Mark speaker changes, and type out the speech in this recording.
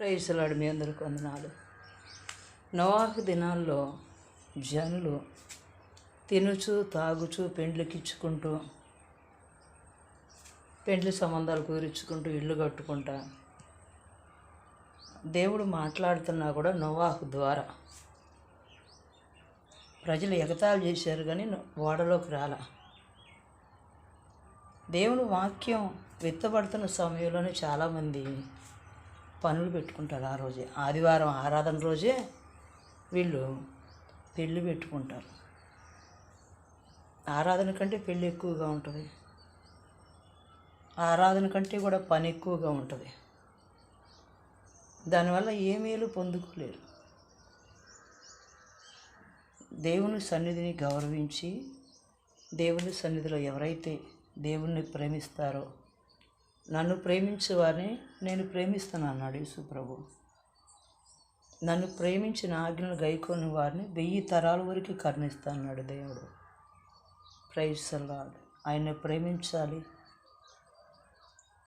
Speaker 1: ప్రయోజనాడు మీ అందరికి వందనాలు. నవాహు దినాల్లో జనులు తినుచు తాగుచు పెండ్లికిచ్చుకుంటూ పెండ్లి సంబంధాలు కుదిరించుకుంటూ ఇల్లు కట్టుకుంటా దేవుడు మాట్లాడుతున్నా కూడా నోవాహు ద్వారా. ప్రజలు ఎగతాళి చేశారు కానీ ఓడలోకి రాల. దేవుని వాక్యం విత్తబడుతున్న సమయంలోనే చాలామంది పనులు పెట్టుకుంటారు ఆ రోజే. ఆదివారం ఆరాధన రోజే వీళ్ళు పెళ్ళి పెట్టుకుంటారు. ఆరాధన కంటే పెళ్ళి ఎక్కువగా ఉంటుంది. ఆరాధన కంటే కూడా పని ఎక్కువగా ఉంటుంది. దానివల్ల ఏ మేలు పొందుకోలేరు. దేవుని సన్నిధిని గౌరవించి దేవుని సన్నిధిలో ఎవరైతే దేవుణ్ణి ప్రేమిస్తారో నన్ను ప్రేమించే వారిని నేను ప్రేమిస్తాను అన్నాడు యేసుప్రభు నన్ను ప్రేమించిన ఆజ్ఞలు గైకొని వారిని వెయ్యి తరాల వరకు కరుణిస్తా అన్నాడు దేవుడు. ప్రైజ్ సల్లాడు ఆయన ప్రేమించాలి.